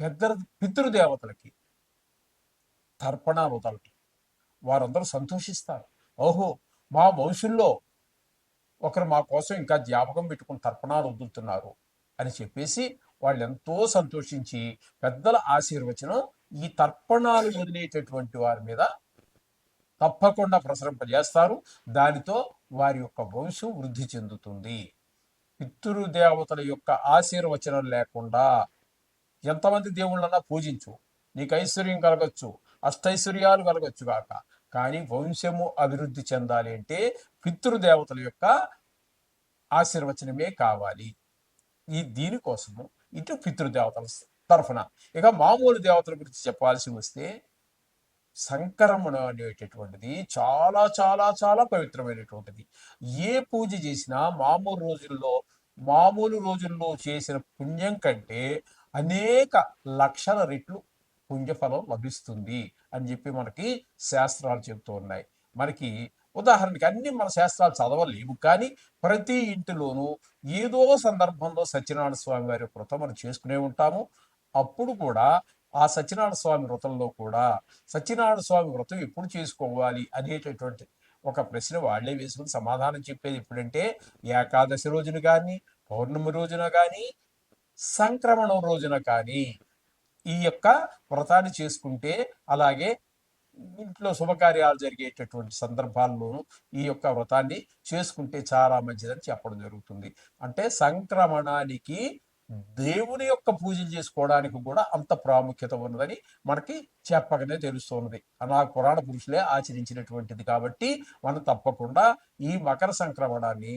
పెద్ద పితృదేవతలకి తర్పణాలు వదలటం వారందరూ సంతోషిస్తారు. ఓహో మా వంశంలో ఒకరు మా కోసం ఇంకా జ్ఞాపకం పెట్టుకుని తర్పణాలు వదులుతున్నారు అని చెప్పేసి వాళ్ళు ఎంతో సంతోషించి పెద్దల ఆశీర్వచనం ఈ తర్పణాలు వదిలేటటువంటి వారి మీద తప్పకుండా ప్రసరింపజేస్తారు. దానితో వారి యొక్క వంశం వృద్ధి చెందుతుంది. పితృదేవతల యొక్క ఆశీర్వచనం లేకుండా ఎంతమంది దేవుళ్ళన్నా పూజించు. నీకు ఐశ్వర్యం కలగచ్చు. అష్టైశ్వర్యాలు కలగచ్చు కాక కానీ వంశము అభివృద్ధి చెందాలి అంటే పితృదేవతల యొక్క ఆశీర్వచనమే కావాలి. ఈ దీనికోసము ఇటు పితృదేవతల తరఫున. ఇక మామూలు దేవతల గురించి చెప్పాల్సి వస్తే సంకరమణ అనేటటువంటిది చాలా చాలా చాలా పవిత్రమైనటువంటిది. ఏ పూజ చేసినా మామూలు రోజుల్లో మామూలు రోజుల్లో చేసిన పుణ్యం కంటే అనేక లక్షల రెట్లు పుణ్యఫలం లభిస్తుంది అని చెప్పి మనకి శాస్త్రాలు చెబుతూ ఉన్నాయి. మనకి ఉదాహరణకి అన్ని మన శాస్త్రాలు చదవలేము కానీ ప్రతి ఇంటిలోనూ ఏదో సందర్భంలో సత్యనారాయణ స్వామి వారి వ్రతం మనం చేసుకునే ఉంటాము. అప్పుడు కూడా ఆ సత్యనారాయణ స్వామి వ్రతంలో కూడా సత్యనారాయణ స్వామి వ్రతం ఎప్పుడు చేసుకోవాలి అనేటటువంటి ఒక ప్రశ్న వాళ్ళే వేసుకుని సమాధానం చెప్పేది ఎప్పుడంటే ఏకాదశి రోజున కానీ పౌర్ణమి రోజున కానీ సంక్రమణం రోజున కానీ ఈ యొక్క వ్రతాన్ని చేసుకుంటే అలాగే ఇంట్లో శుభకార్యాలు జరిగేటటువంటి సందర్భాల్లోనూ ఈ యొక్క వ్రతాన్ని చేసుకుంటే చాలా మంచిదని చెప్పడం జరుగుతుంది. అంటే సంక్రమణానికి దేవుని యొక్క పూజలు చేసుకోవడానికి కూడా అంత ప్రాముఖ్యత ఉన్నదని మనకి చెప్పకనే తెలుస్తున్నది అలా పురాణ పురుషులే ఆచరించినటువంటిది కాబట్టి మనం తప్పకుండా ఈ మకర సంక్రమణాన్ని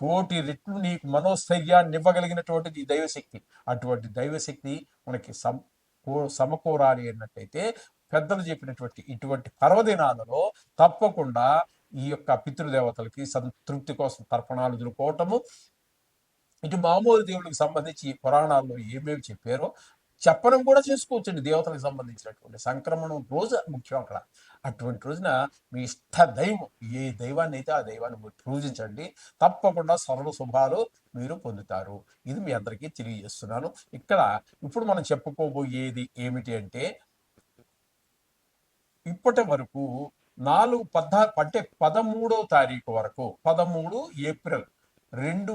కోటి రెట్లు నీకు మనోస్థైర్యాన్ని ఇవ్వగలిగినటువంటిది దైవశక్తి. అటువంటి దైవశక్తి మనకి సమ సమకూరాలి అన్నట్టయితే పెద్దలు చెప్పినటువంటి ఇటువంటి పర్వదినాలలో తప్పకుండా ఈ యొక్క పితృదేవతలకి సంతృప్తి కోసం తర్పణాలు ఎదుర్కోవటము. ఇటు మామూలు దేవుడికి సంబంధించి పురాణాల్లో ఏమేమి చెప్పారో చెప్పడం కూడా చేసుకోవచ్చండి దేవతలకు సంబంధించినటువంటి సంక్రమణం రోజు ముఖ్యం అక్కడ. అటువంటి రోజున మీ ఇష్ట దైవం ఏ దైవాన్ని అయితే ఆ దైవాన్ని మీరు పూజించండి తప్పకుండా సరళ శుభాలు మీరు పొందుతారు. ఇది మీ అందరికీ తెలియజేస్తున్నాను. ఇక్కడ ఇప్పుడు మనం చెప్పుకోబోయేది ఏమిటి అంటే ఇప్పటి వరకు నాలుగు పద్నా అంటే పదమూడో తారీఖు వరకు పదమూడు ఏప్రిల్ రెండు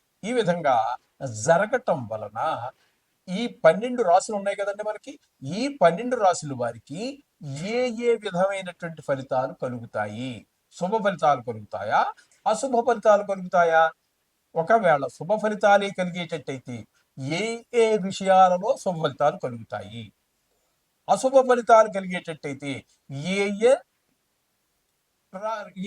ఈ విధంగా జరగటం వలన ఈ పన్నెండు రాశులు ఉన్నాయి కదండి మనకి. ఈ పన్నెండు రాశులు వారికి ఏ ఏ విధమైనటువంటి ఫలితాలు కలుగుతాయి? శుభ ఫలితాలు కలుగుతాయా? అశుభ ఫలితాలు కలుగుతాయా? ఒకవేళ శుభ ఫలితాలే కలిగేటట్టయితే ఏ ఏ విషయాలలో శుభ ఫలితాలు కలుగుతాయి? అశుభ ఫలితాలు కలిగేటట్టయితే ఏ ఏ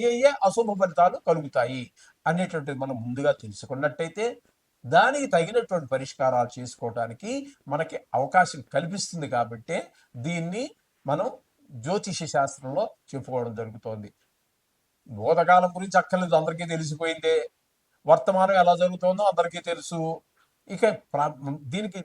ఏ ఏ అశుభ ఫలితాలు కలుగుతాయి? అనేటువంటిది మనం ముందుగా తెలుసుకున్నట్టయితే దానికి తగినటువంటి పరిష్కారాలు చేసుకోవడానికి మనకి అవకాశం కల్పిస్తుంది కాబట్టి దీన్ని మనం జ్యోతిష శాస్త్రంలో చెప్పుకోవడం జరుగుతోంది. భూతకాలం గురించి అక్కర్లేదు అందరికీ తెలిసిపోయిందే. వర్తమానం ఎలా జరుగుతుందో అందరికీ తెలుసు. ఇక ప్రా- దీనికి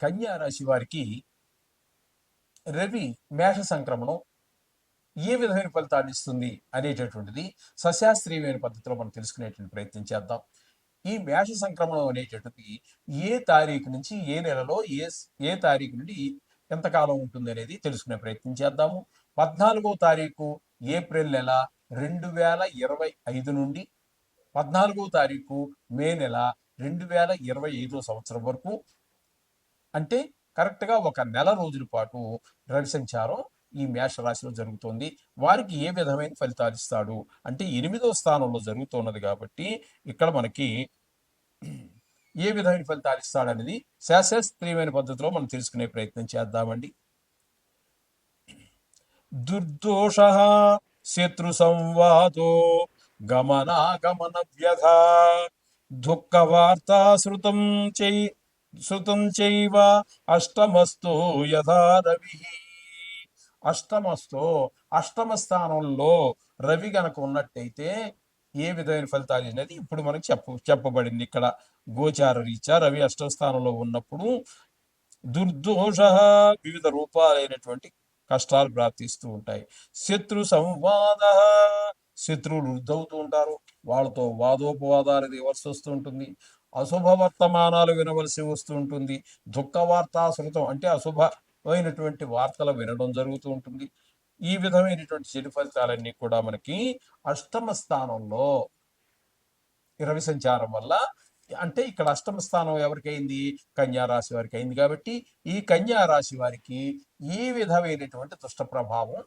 కన్యా రాశి వారికి రవి మేష సంక్రమణం ఏ విధమైన ఫలితాన్ని ఇస్తుంది అనేటటువంటిది సశాస్త్రీయమైన పద్ధతిలో మనం తెలుసుకునేటువంటి ప్రయత్నం చేద్దాం. ఈ మేష సంక్రమణం అనేటటువంటిది ఏ తారీఖు నుంచి ఏ నెలలో ఏ ఏ తారీఖు నుండి ఎంతకాలం ఉంటుంది అనేది తెలుసుకునే ప్రయత్నం చేద్దాము. పద్నాలుగో తారీఖు ఏప్రిల్ నెల రెండు వేల ఇరవై ఐదు నుండి పద్నాలుగో తారీఖు మే నెల రెండు వేల ఇరవై ఐదో సంవత్సరం వరకు అంటే కరెక్ట్గా ఒక నెల రోజుల పాటు రవి సంచారం ఈ మేష రాశిలో వారికి ఏ విధమైన ఫలితాలు ఇస్తాడు? అంటే ఎనిమిదో స్థానంలో జరుగుతున్నది కాబట్టి ఇక్కడ మనకి ఏ విధమైన ఫలితాలు ఇస్తాడనేది శాస్త్రీయమైన పద్ధతిలో మనం తెలుసుకునే ప్రయత్నం చేద్దామండి. దుర్దోష శత్రు సంవాదో గమనాగమన వ్యధ దుఃఖ వార్తా శృతం చై సుతం చైవ అష్టమస్తో యథా రవి. అష్టమస్తో అష్టమ స్థానంలో రవి గనక ఉన్నట్టయితే ఏ విధమైన ఫలితాలు అనేది ఇప్పుడు మనకి చెప్ప చెప్పబడింది ఇక్కడ. గోచార రీత్యా రవి అష్టమ స్థానంలో ఉన్నప్పుడు దుర్దోష వివిధ రూపాలైనటువంటి కష్టాలు ప్రాప్తిస్తూ ఉంటాయి. శత్రు సంవాద శత్రువులు వృద్ధవుతూ ఉంటారు. వాళ్ళతో వాదోపవాదాలు ఇవ్వాల్సి వస్తూ ఉంటుంది. అశుభ వర్తమానాలు వినవలసి వస్తూ ఉంటుంది దుఃఖ వార్తా శృతం అంటే అశుభమైనటువంటి వార్తలు వినడం జరుగుతూ ఉంటుంది. ఈ విధమైనటువంటి చెడు ఫలితాలన్నీ కూడా మనకి అష్టమ స్థానంలో రవి సంచారం వల్ల అంటే ఇక్కడ అష్టమ స్థానం ఎవరికైంది కన్యారాశి రాశి వారికి అయింది కాబట్టి ఈ కన్యా రాశి వారికి ఈ విధమైనటువంటి దుష్ట ప్రభావం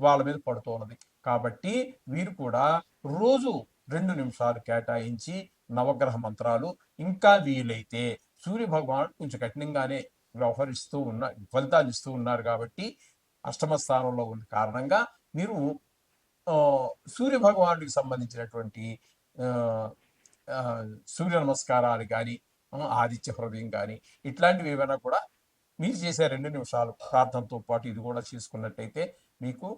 వాళ్ళ మీద పడుతున్నది. కాబట్టి వీరు కూడా రోజు రెండు నిమిషాలు కేటాయించి నవగ్రహ మంత్రాలు ఇంకా వీలైతే సూర్య భగవానుడు కొంచెం కఠినంగానే వ్యవహరిస్తూ ఉన్న ఫలితాలు ఇస్తూ ఉన్నారు కాబట్టి అష్టమ స్థానంలో ఉన్న కారణంగా మీరు సూర్య భగవానుడికి సంబంధించినటువంటి సూర్య నమస్కారాలు కానీ ఆదిత్య హృదయం కానీ ఇట్లాంటివి ఏమైనా కూడా మీరు చేసే రెండు నిమిషాలు ప్రార్థనతో పాటు ఇది కూడా చేసుకున్నట్టయితే మీకు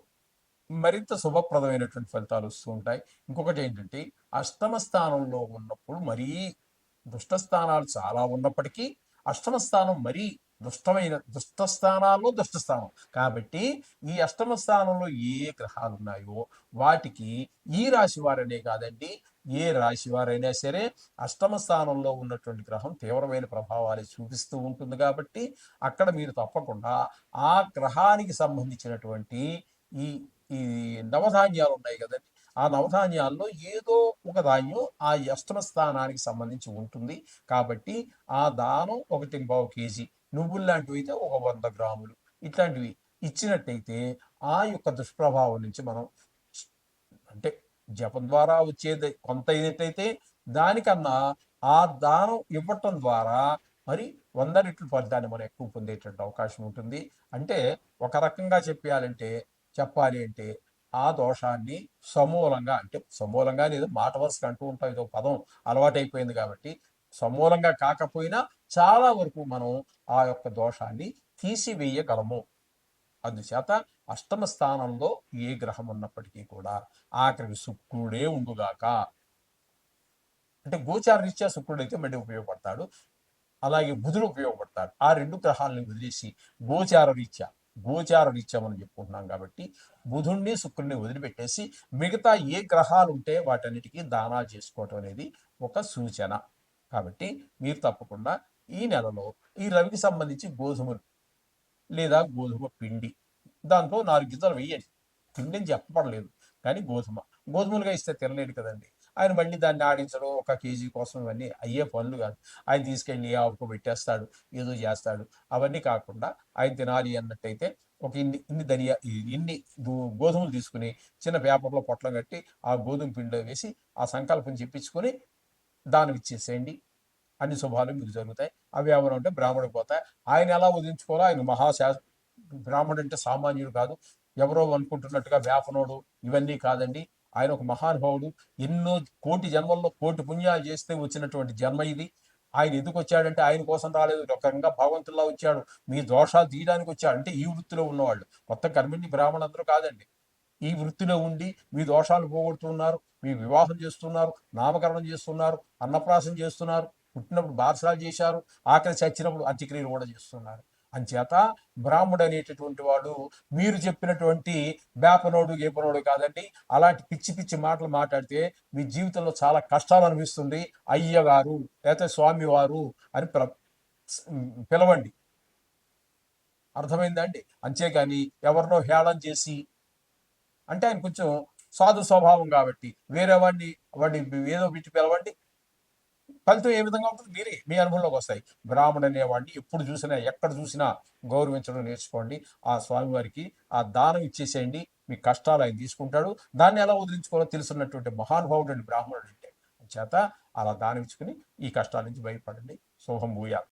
మరింత శుభప్రదమైనటువంటి ఫలితాలు వస్తూ ఉంటాయి. ఇంకొకటి ఏంటంటే అష్టమ స్థానంలో ఉన్నప్పుడు మరీ దుష్ట స్థానాలు చాలా ఉన్నప్పటికీ అష్టమ స్థానం మరీ దుష్టమైన దుష్ట స్థానాల్లో దుష్ట స్థానం. కాబట్టి ఈ అష్టమ స్థానంలో ఏ గ్రహాలు ఉన్నాయో వాటికి ఈ రాశి వారనే కాదండి ఏ రాశి వారైనా సరే అష్టమ స్థానంలో ఉన్నటువంటి గ్రహం తీవ్రమైన ప్రభావాలు చూపిస్తూ ఉంటుంది కాబట్టి అక్కడ మీరు తప్పకుండా ఆ గ్రహానికి సంబంధించినటువంటి ఈ ఈ నవధాన్యాలు ఉన్నాయి కదండి. ఆ నవధాన్యాల్లో ఏదో ఒక ధాన్యం ఆ అష్టమ స్థానానికి సంబంధించి ఉంటుంది. కాబట్టి ఆ దానం ఒకటి పావు కేజీ నువ్వులు లాంటివి అయితే ఒక వంద గ్రాములు. ఇట్లాంటివి ఇచ్చినట్టయితే ఆ యొక్క దుష్ప్రభావం నుంచి మనం అంటే జపం ద్వారా వచ్చేది కొంత అయినట్టయితే దానికన్నా ఆ దానం ఇవ్వటం ద్వారా మరి వంద రెట్లు ఫలితాన్ని మనం ఎక్కువ పొందేటువంటి అవకాశం ఉంటుంది. అంటే ఒక రకంగా చెప్పాలంటే చెప్పాలి అంటే ఆ దోషాన్ని సమూలంగా అంటే సమూలంగా లేదు మాట వరుసగా అంటూ ఉంటాం ఇదో పదం అలవాటైపోయింది కాబట్టి సమూలంగా కాకపోయినా చాలా వరకు మనం ఆ యొక్క దోషాన్ని తీసివేయగలము. అందుచేత అష్టమ స్థానంలో ఏ గ్రహం ఉన్నప్పటికీ కూడా ఆఖరికి శుక్రుడే ఉండుగాక. అంటే గోచార రీత్యా శుక్రుడు అయితే మళ్ళీ ఉపయోగపడతాడు. అలాగే బుధుడు ఉపయోగపడతాడు. ఆ రెండు గ్రహాలను వదిలేసి గోచార రీత్యా గోచార చెప్పుకుంటున్నాం కాబట్టి బుధుణ్ణి శుక్రుడిని వదిలిపెట్టేసి మిగతా ఏ గ్రహాలు ఉంటే వాటన్నిటికీ దానాలు చేసుకోవటం అనేది ఒక సూచన. కాబట్టి మీరు తప్పకుండా ఈ నెలలో ఈ రవికి సంబంధించి గోధుమలు లేదా గోధుమ పిండి దాంట్లో నాలుగు గింజలు వేయండి. పిండిని చెప్పబడలేదు కానీ గోధుమ. గోధుమలుగా ఇస్తే తినలేడు కదండి. ఆయన మళ్ళీ దాన్ని ఆడించడం ఒక కేజీ కోసం ఇవన్నీ అయ్యే పనులు కాదు. ఆయన తీసుకెళ్ళి ఆవుకు పెట్టేస్తాడు ఏదో చేస్తాడు. అవన్నీ కాకుండా ఆయన తినాలి అన్నట్టయితే ఒక ఇన్ని ఇన్ని ధనియా ఇన్ని గోధుమలు తీసుకుని చిన్న పేపర్లో పొట్లం కట్టి ఆ గోధుమ పిండిలో వేసి ఆ సంకల్పం చెప్పించుకొని దానం ఇచ్చేసేయండి. అన్ని శుభాలు మీకు జరుగుతాయి. అవి ఎవరు అంటే బ్రాహ్మణుడు పోతాయి ఆయన ఎలా వదిలించుకోవాలో ఆయన మహాశా బ్రాహ్మణుడు అంటే సామాన్యుడు కాదు. ఎవరో అనుకుంటున్నట్టుగా వేపనోడు ఇవన్నీ కాదండి. ఆయన ఒక మహానుభావుడు. ఎన్నో కోటి జన్మల్లో కోటి పుణ్యాలు చేస్తే వచ్చినటువంటి జన్మ ఇది. ఆయన ఎందుకు వచ్చాడంటే ఆయన కోసం రాలేదు. ఒక రకంగా భగవంతుల్లా వచ్చాడు. మీ దోషాలు తీయడానికి వచ్చాడు. అంటే ఈ వృత్తిలో ఉన్నవాళ్ళు. మొత్తం కర్మిణి బ్రాహ్మణులందరూ కాదండి. ఈ వృత్తిలో ఉండి మీ దోషాలు పోగొడుతున్నారు. మీ వివాహం చేస్తున్నారు. నామకరణం చేస్తున్నారు. అన్నప్రాసం చేస్తున్నారు. పుట్టినప్పుడు బారసాలు చేశారు. ఆకలి చచ్చినప్పుడు అంత్యక్రియలు కూడా చేస్తున్నారు. అంచేత బ్రాహ్మడు అనేటటువంటి వాడు మీరు చెప్పినటువంటి వేపనోడు గేపనోడు కాదండి. అలాంటి పిచ్చి పిచ్చి మాటలు మాట్లాడితే మీ జీవితంలో చాలా కష్టాలు అనిపిస్తుంది. అయ్యగారు లేకపోతే స్వామివారు అని ప్ర పిలవండి. అర్థమైందండి అంతేగాని ఎవరినో హేళన చేసి అంటే ఆయన కొంచెం సాధు స్వభావం కాబట్టి వేరే వాడిని వాడిని ఏదో పెట్టి పిలవండి. ఫలితం ఏ విధంగా ఉంటుంది మీరే మీ అనుభవంలోకి వస్తాయి. బ్రాహ్మణుడు అనేవాడిని ఎప్పుడు చూసినా ఎక్కడ చూసినా గౌరవించడం నేర్చుకోండి. ఆ స్వామివారికి ఆ దానం ఇచ్చేసేయండి. మీ కష్టాలు ఆయన తీసుకుంటాడు. దాన్ని ఎలా వదిలించుకోవాలో తెలుసున్నటువంటి మహానుభావుడు అండి బ్రాహ్మణుడు అంటే. చేత అలా దానం ఇచ్చుకుని ఈ కష్టాల నుంచి బయటపడండి. శుభం భూయాలు